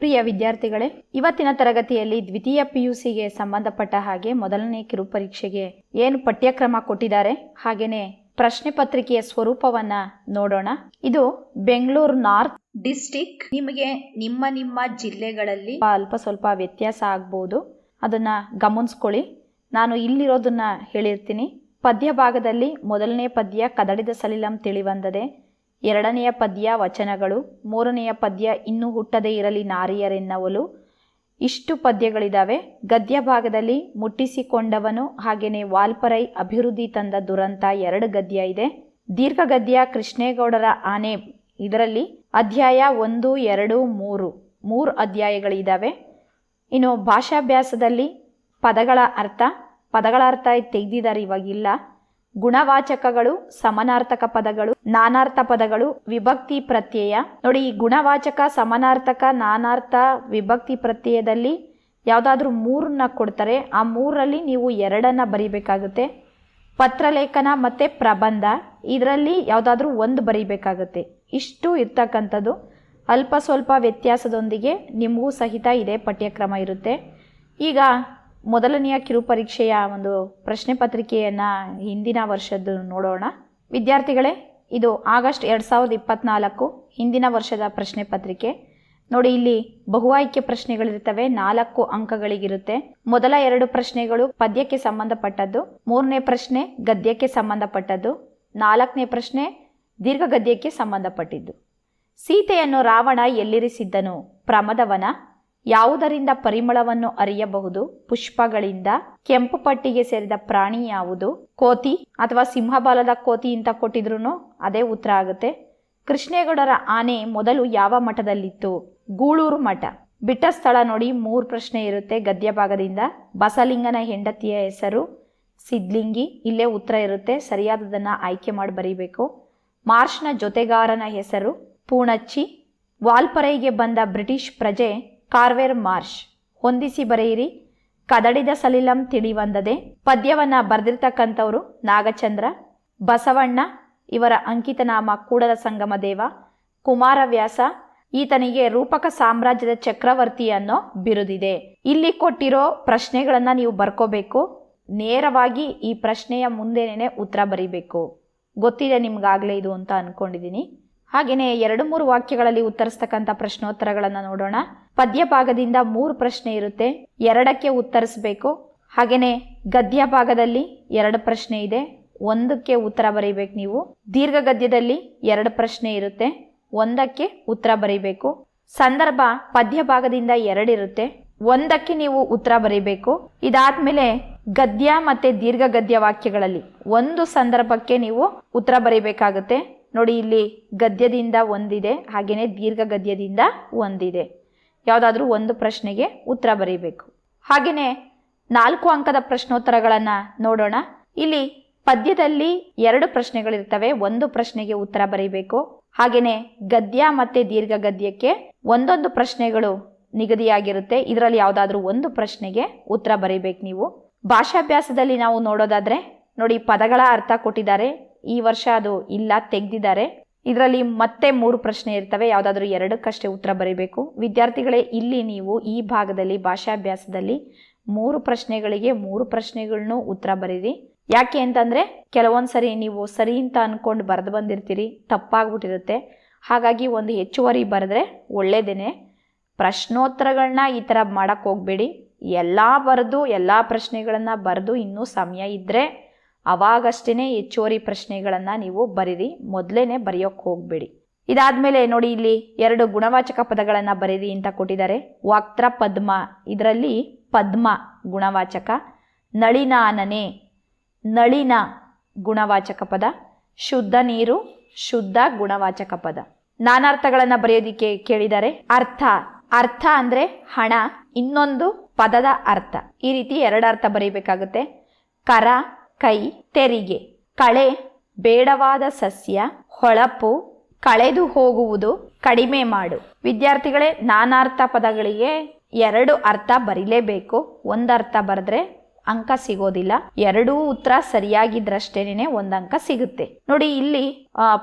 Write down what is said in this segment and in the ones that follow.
ಪ್ರಿಯ ವಿದ್ಯಾರ್ಥಿಗಳೇ, ಇವತ್ತಿನ ತರಗತಿಯಲ್ಲಿ ದ್ವಿತೀಯ ಪಿಯುಸಿಗೆ ಸಂಬಂಧಪಟ್ಟ ಹಾಗೆ ಮೊದಲನೇ ಕಿರು ಪರೀಕ್ಷೆಗೆ ಏನು ಪಠ್ಯಕ್ರಮ ಕೊಟ್ಟಿದ್ದಾರೆ, ಹಾಗೇನೆ ಪ್ರಶ್ನೆ ಪತ್ರಿಕೆಯ ಸ್ವರೂಪವನ್ನ ನೋಡೋಣ. ಇದು ಬೆಂಗಳೂರು ನಾರ್ತ್ ಡಿಸ್ಟಿಕ್. ನಿಮಗೆ ನಿಮ್ಮ ನಿಮ್ಮ ಜಿಲ್ಲೆಗಳಲ್ಲಿ ಅಲ್ಪ ಸ್ವಲ್ಪ ವ್ಯತ್ಯಾಸ ಆಗ್ಬೋದು. ಅದನ್ನ ಗಮನಿಸ್ಕೊಳ್ಳಿ. ನಾನು ಇಲ್ಲಿರೋದನ್ನ ಹೇಳಿರ್ತೀನಿ. ಪದ್ಯ ಭಾಗದಲ್ಲಿ ಮೊದಲನೇ ಪದ್ಯ ಕದಡಿದ ಸಲಿಲಂ ತಿಳಿವಂದದೆ ಎರಡನೆಯ ಪದ್ಯ ವಚನಗಳು, ಮೂರನೆಯ ಪದ್ಯ ಇನ್ನೂ ಹುಟ್ಟದೇ ಇರಲಿ ನಾರಿಯರೆನ್ನವಲು. ಇಷ್ಟು ಪದ್ಯಗಳಿದ್ದಾವೆ ಗದ್ಯ ಭಾಗದಲ್ಲಿ ಮುಟ್ಟಿಸಿಕೊಂಡವನು ಹಾಗೆಯೇ ವಾಲ್ಪರೈ ಅಭಿವೃದ್ಧಿ ತಂದ ದುರಂತ ಎರಡು ಗದ್ಯ ಇದೆ. ದೀರ್ಘ ಗದ್ಯ ಕೃಷ್ಣೇಗೌಡರ ಆನೆ ಇದರಲ್ಲಿ ಅಧ್ಯಾಯ ಒಂದು, ಎರಡು, ಮೂರು ಮೂರು ಅಧ್ಯಾಯಗಳಿದ್ದಾವೆ ಇನ್ನು ಭಾಷಾಭ್ಯಾಸದಲ್ಲಿ ಪದಗಳ ಅರ್ಥ ಪದಗಳ ಅರ್ಥ ತೆಗೆದಿದ್ದಾರೆ ಇವಾಗಿಲ್ಲ. ಗುಣವಾಚಕಗಳು, ಸಮನಾರ್ಥಕ ಪದಗಳು, ನಾನಾರ್ಥ ಪದಗಳು, ವಿಭಕ್ತಿ ಪ್ರತ್ಯಯ. ನೋಡಿ, ಈ ಗುಣವಾಚಕ, ಸಮನಾರ್ಥಕ, ನಾನಾರ್ಥ, ವಿಭಕ್ತಿ ಪ್ರತ್ಯಯದಲ್ಲಿ ಯಾವುದಾದ್ರೂ ಮೂರನ್ನ ಕೊಡ್ತಾರೆ. ಆ ಮೂರರಲ್ಲಿ ನೀವು ಎರಡನ್ನ ಬರಿಬೇಕಾಗುತ್ತೆ. ಪತ್ರಲೇಖನ ಮತ್ತು ಪ್ರಬಂಧ. ಇದರಲ್ಲಿ ಯಾವುದಾದ್ರೂ ಒಂದು ಬರಿಬೇಕಾಗುತ್ತೆ. ಇಷ್ಟು ಇರ್ತಕ್ಕಂಥದ್ದು. ಅಲ್ಪ ಸ್ವಲ್ಪ ವ್ಯತ್ಯಾಸದೊಂದಿಗೆ ನಿಮಗೂ ಸಹಿತ ಇದೇ ಪಠ್ಯಕ್ರಮ ಇರುತ್ತೆ. ಈಗ ಮೊದಲನೆಯ ಕಿರುಪರೀಕ್ಷೆಯ ಒಂದು ಪ್ರಶ್ನೆ ಪತ್ರಿಕೆಯನ್ನು ಹಿಂದಿನ ವರ್ಷದ್ದು ನೋಡೋಣ. ವಿದ್ಯಾರ್ಥಿಗಳೇ, ಇದು ಆಗಸ್ಟ್ ಎರಡು ಸಾವಿರದ ಇಪ್ಪತ್ತ್ನಾಲ್ಕು ಹಿಂದಿನ ವರ್ಷದ ಪ್ರಶ್ನೆ ಪತ್ರಿಕೆ. ನೋಡಿ, ಇಲ್ಲಿ ಬಹು ಆಯ್ಕೆ ಪ್ರಶ್ನೆಗಳಿರ್ತವೆ ನಾಲ್ಕು ಅಂಕಗಳಿಗಿರುತ್ತೆ. ಮೊದಲ ಎರಡು ಪ್ರಶ್ನೆಗಳು ಪದ್ಯಕ್ಕೆ ಸಂಬಂಧಪಟ್ಟದ್ದು, ಮೂರನೇ ಪ್ರಶ್ನೆ ಗದ್ಯಕ್ಕೆ ಸಂಬಂಧಪಟ್ಟದ್ದು, ನಾಲ್ಕನೇ ಪ್ರಶ್ನೆ ದೀರ್ಘ ಗದ್ಯಕ್ಕೆ ಸಂಬಂಧಪಟ್ಟಿದ್ದು. ಸೀತೆಯನ್ನು ರಾವಣ ಎಲ್ಲಿರಿಸಿದ್ದನು? ಪ್ರಮದವನ ಯಾವುದರಿಂದ ಪರಿಮಳವನ್ನು ಅರಿಯಬಹುದು? ಪುಷ್ಪಗಳಿಂದ ಕೆಂಪು ಪಟ್ಟಿಗೆ ಸೇರಿದ ಪ್ರಾಣಿ ಯಾವುದು? ಕೋತಿ ಅಥವಾ ಸಿಂಹಬಾಲದ ಕೋತಿ ಅಂತ ಕೊಟ್ಟಿದ್ರು ಅದೇ ಉತ್ತರ ಆಗುತ್ತೆ. ಕೃಷ್ಣೇಗೌಡರ ಆನೆ ಮೊದಲು ಯಾವ ಮಠದಲ್ಲಿತ್ತು? ಗೂಳೂರು ಮಠ. ಬಿಟ್ಟ ಸ್ಥಳ ನೋಡಿ ಮೂರು ಪ್ರಶ್ನೆ ಇರುತ್ತೆ ಗದ್ಯ ಭಾಗದಿಂದ ಬಸಲಿಂಗನ ಹೆಂಡತಿಯ ಹೆಸರು, ಸಿದ್ಲಿಂಗಿ, ಇಲ್ಲೇ ಉತ್ತರ ಇರುತ್ತೆ. ಸರಿಯಾದದನ್ನು ಆಯ್ಕೆ ಮಾಡಿ ಬರೀಬೇಕು. ಮಾರ್ಷ್ನ ಜೊತೆಗಾರನ ಹೆಸರು, ಪೂಣಚ್ಚಿ. ವಾಲ್ಪರೈಗೆ ಬಂದ ಬ್ರಿಟಿಷ್ ಪ್ರಜೆ ಕಾರ್ವೆರ್ ಮಾರ್ಷ್, ಹೊಂದಿಸಿ ಬರೆಯಿರಿ. ಕದಡಿದ ಸಲಿಲಂ ತಿಳಿವಂದದೆ ಪದ್ಯವನ್ನ ಬರೆದಿರ್ತಕ್ಕಂಥವ್ರು ನಾಗಚಂದ್ರ, ಬಸವಣ್ಣ, ಇವರ ಅಂಕಿತನಾಮ ಕೂಡಲ ಸಂಗಮ ದೇವ ಕುಮಾರವ್ಯಾಸ, ಈತನಿಗೆ ರೂಪಕ ಸಾಮ್ರಾಜ್ಯದ ಚಕ್ರವರ್ತಿ ಅನ್ನೋ ಬಿರುದಿದೆ. ಇಲ್ಲಿ ಕೊಟ್ಟಿರೋ ಪ್ರಶ್ನೆಗಳನ್ನು ನೀವು ಬರ್ಕೋಬೇಕು. ನೇರವಾಗಿ ಈ ಪ್ರಶ್ನೆಯ ಮುಂದೆನೇ ಉತ್ತರ ಬರೀಬೇಕು. ಗೊತ್ತಿದೆ ನಿಮ್ಗಾಗಲೇ ಇದು ಅಂತ ಅನ್ಕೊಂಡಿದ್ದೀನಿ ಹಾಗೆಯೇ ಎರಡು ಮೂರು ವಾಕ್ಯಗಳಲ್ಲಿ ಉತ್ತರಿಸ್ತಕ್ಕಂಥ ಪ್ರಶ್ನೋತ್ತರಗಳನ್ನು ನೋಡೋಣ. ಪದ್ಯ ಭಾಗದಿಂದ ಮೂರು ಪ್ರಶ್ನೆ ಇರುತ್ತೆ. ಎರಡಕ್ಕೆ ಉತ್ತರಿಸಬೇಕು. ಹಾಗೆಯೇ ಗದ್ಯ ಭಾಗದಲ್ಲಿ ಎರಡು ಪ್ರಶ್ನೆ ಇದೆ. ಒಂದಕ್ಕೆ ಉತ್ತರ ಬರೀಬೇಕು ನೀವು. ದೀರ್ಘ ಗದ್ಯದಲ್ಲಿ ಎರಡು ಪ್ರಶ್ನೆ ಇರುತ್ತೆ. ಒಂದಕ್ಕೆ ಉತ್ತರ ಬರೀಬೇಕು. ಸಂದರ್ಭ ಪದ್ಯ ಭಾಗದಿಂದ ಎರಡಿರುತ್ತೆ ಒಂದಕ್ಕೆ ನೀವು ಉತ್ತರ ಬರೀಬೇಕು. ಇದಾದ್ಮೇಲೆ ಗದ್ಯ ಮತ್ತೆ ದೀರ್ಘ ಗದ್ಯ ವಾಕ್ಯಗಳಲ್ಲಿ ಒಂದು ಸಂದರ್ಭಕ್ಕೆ ನೀವು ಉತ್ತರ ಬರೀಬೇಕಾಗುತ್ತೆ. ನೋಡಿ ಇಲ್ಲಿ ಗದ್ಯದಿಂದ ಒಂದಿದೆ ಹಾಗೆಯೇ ದೀರ್ಘ ಗದ್ಯದಿಂದ ಒಂದಿದೆ. ಯಾವುದಾದ್ರೂ ಒಂದು ಪ್ರಶ್ನೆಗೆ ಉತ್ತರ ಬರೀಬೇಕು. ಹಾಗೆಯೇ ನಾಲ್ಕು ಅಂಕದ ಪ್ರಶ್ನೋತ್ತರಗಳನ್ನು ನೋಡೋಣ. ಇಲ್ಲಿ ಪದ್ಯದಲ್ಲಿ ಎರಡು ಪ್ರಶ್ನೆಗಳಿರ್ತವೆ, ಒಂದು ಪ್ರಶ್ನೆಗೆ ಉತ್ತರ ಬರೀಬೇಕು. ಹಾಗೆಯೇ ಗದ್ಯ ಮತ್ತು ದೀರ್ಘ ಗದ್ಯಕ್ಕೆ ಒಂದೊಂದು ಪ್ರಶ್ನೆಗಳು ನಿಗದಿಯಾಗಿರುತ್ತೆ. ಇದರಲ್ಲಿ ಯಾವುದಾದ್ರೂ ಒಂದು ಪ್ರಶ್ನೆಗೆ ಉತ್ತರ ಬರೀಬೇಕು ನೀವು. ಭಾಷಾಭ್ಯಾಸದಲ್ಲಿ ನಾವು ನೋಡೋದಾದ್ರೆ, ನೋಡಿ ಪದಗಳ ಅರ್ಥ ಕೊಟ್ಟಿದ್ದಾರೆ. ಈ ವರ್ಷ ಅದು ಇಲ್ಲ, ತೆಗೆದಿದ್ದಾರೆ. ಇದರಲ್ಲಿ ಮತ್ತೆ ಮೂರು ಪ್ರಶ್ನೆ ಇರ್ತವೆ, ಯಾವುದಾದ್ರೂ ಎರಡಕ್ಕಷ್ಟೇ ಉತ್ತರ ಬರೀಬೇಕು. ವಿದ್ಯಾರ್ಥಿಗಳೇ, ಇಲ್ಲಿ ನೀವು ಈ ಭಾಗದಲ್ಲಿ, ಭಾಷಾಭ್ಯಾಸದಲ್ಲಿ ಮೂರು ಪ್ರಶ್ನೆಗಳಿಗೆ ಮೂರು ಪ್ರಶ್ನೆಗಳನ್ನು ಉತ್ತರ ಬರೀರಿ. ಯಾಕೆ ಅಂತಂದರೆ ಕೆಲವೊಂದು ಸರಿ ನೀವು ಸರಿ ಅಂತ ಅಂದ್ಕೊಂಡು ಬರೆದು ಬಂದಿರ್ತೀರಿ, ತಪ್ಪಾಗ್ಬಿಟ್ಟಿರುತ್ತೆ. ಹಾಗಾಗಿ ಒಂದು ಹೆಚ್ಚುವರಿ ಬರೆದ್ರೆ ಒಳ್ಳೆಯದೇನೆ ಪ್ರಶ್ನೋತ್ತರಗಳನ್ನ ಈ ಥರ ಮಾಡೋಕ್ಕೆ ಹೋಗಬೇಡಿ. ಎಲ್ಲ ಬರೆದು, ಎಲ್ಲ ಪ್ರಶ್ನೆಗಳನ್ನು ಬರೆದು ಇನ್ನೂ ಸಮಯ ಇದ್ದರೆ ಅವಾಗಷ್ಟೇ ಹೆಚ್ಚುವರಿ ಪ್ರಶ್ನೆಗಳನ್ನು ನೀವು ಬರೀರಿ. ಮೊದಲೇ ಬರೆಯೋಕ್ಕೆ ಹೋಗಬೇಡಿ. ಇದಾದಮೇಲೆ ನೋಡಿ ಇಲ್ಲಿ ಎರಡು ಗುಣವಾಚಕ ಪದಗಳನ್ನು ಬರೀರಿ ಅಂತ ಕೊಟ್ಟಿದ್ದಾರೆ. ವಕ್ತ್ರ ಪದ್ಮ. ಇದರಲ್ಲಿ ಪದ್ಮ ಗುಣವಾಚಕ, ನಳಿನಾನನೆ, ನಳಿನ ಗುಣವಾಚಕ ಪದ, ಶುದ್ಧ ನೀರು, ಶುದ್ಧ ಗುಣವಾಚಕ ಪದ. ನಾನಾರ್ಥಗಳನ್ನು ಬರೆಯೋದಿಕ್ಕೆ ಕೇಳಿದ್ದಾರೆ. ಅರ್ಥ. ಅರ್ಥ ಅಂದರೆ ಹಣ. ಇನ್ನೊಂದು ಪದದ ಅರ್ಥ. ಈ ರೀತಿ ಎರಡು ಅರ್ಥ ಬರೀಬೇಕಾಗುತ್ತೆ. ಕರ ಕೈ ತೆರಿಗೆ. ಕಳೆ ಬೇಡವಾದ ಸಸ್ಯ, ಹೊಳಪು, ಕಳೆದು ಹೋಗುವುದು ಕಡಿಮೆ ಮಾಡು. ವಿದ್ಯಾರ್ಥಿಗಳೇ, ನಾನಾರ್ಥ ಪದಗಳಿಗೆ ಎರಡು ಅರ್ಥ ಬರಿಲೇಬೇಕು. ಒಂದರ್ಥ ಬರೆದ್ರೆ ಅಂಕ ಸಿಗೋದಿಲ್ಲ. ಎರಡೂ ಉತ್ತರ ಸರಿಯಾಗಿದ್ರಷ್ಟೇನೆ ಒಂದ್ ಅಂಕ ಸಿಗುತ್ತೆ. ನೋಡಿ, ಇಲ್ಲಿ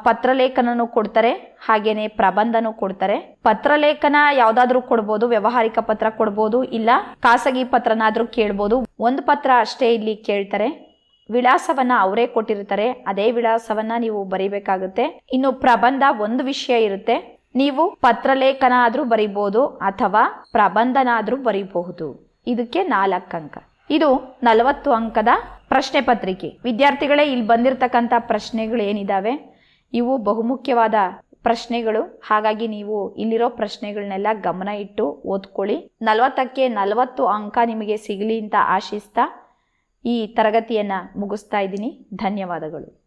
ಪತ್ರಲೇಖನನು ಕೊಡ್ತಾರೆ, ಹಾಗೇನೆ ಪ್ರಬಂಧನೂ ಕೊಡ್ತಾರೆ. ಪತ್ರಲೇಖನ ಯಾವ್ದಾದ್ರು ಕೊಡ್ಬೋದು, ವ್ಯವಹಾರಿಕ ಪತ್ರ ಕೊಡ್ಬೋದು, ಇಲ್ಲ, ಖಾಸಗಿ ಪತ್ರನಾದ್ರೂ ಕೇಳ್ಬೋದು. ಒಂದು ಪತ್ರ ಅಷ್ಟೇ ಇಲ್ಲಿ ಕೇಳ್ತಾರೆ. ವಿಳಾಸವನ್ನ ಅವರೇ ಕೊಟ್ಟಿರ್ತಾರೆ, ಅದೇ ವಿಳಾಸವನ್ನ ನೀವು ಬರಿಬೇಕಾಗುತ್ತೆ. ಇನ್ನು ಪ್ರಬಂಧ ಒಂದು ವಿಷಯ ಇರುತ್ತೆ. ನೀವು ಪತ್ರಲೇಖನ ಆದ್ರೂ ಬರಿಬಹುದು ಅಥವಾ ಪ್ರಬಂಧನ ಆದ್ರೂ ಬರಿಬಹುದು. ಇದಕ್ಕೆ ನಾಲ್ಕು ಅಂಕ. ಇದು ನಲವತ್ತು ಅಂಕದ ಪ್ರಶ್ನೆ ಪತ್ರಿಕೆ. ವಿದ್ಯಾರ್ಥಿಗಳೇ ಇಲ್ಲಿ ಬಂದಿರತಕ್ಕಂಥ ಪ್ರಶ್ನೆಗಳು ಏನಿದಾವೆ ಇವು ಬಹುಮುಖ್ಯವಾದ ಪ್ರಶ್ನೆಗಳು. ಹಾಗಾಗಿ ನೀವು ಇಲ್ಲಿರೋ ಪ್ರಶ್ನೆಗಳನ್ನೆಲ್ಲ ಗಮನ ಇಟ್ಟು ಓದ್ಕೊಳ್ಳಿ. ನಲವತ್ತಕ್ಕೆ ನಲವತ್ತು ಅಂಕ ನಿಮಗೆ ಸಿಗಲಿ ಅಂತ ಆಶಿಸ್ತಾ ಈ ತರಗತಿಯನ್ನು ಮುಗಿಸ್ತಾ ಇದ್ದೀನಿ. ಧನ್ಯವಾದಗಳು.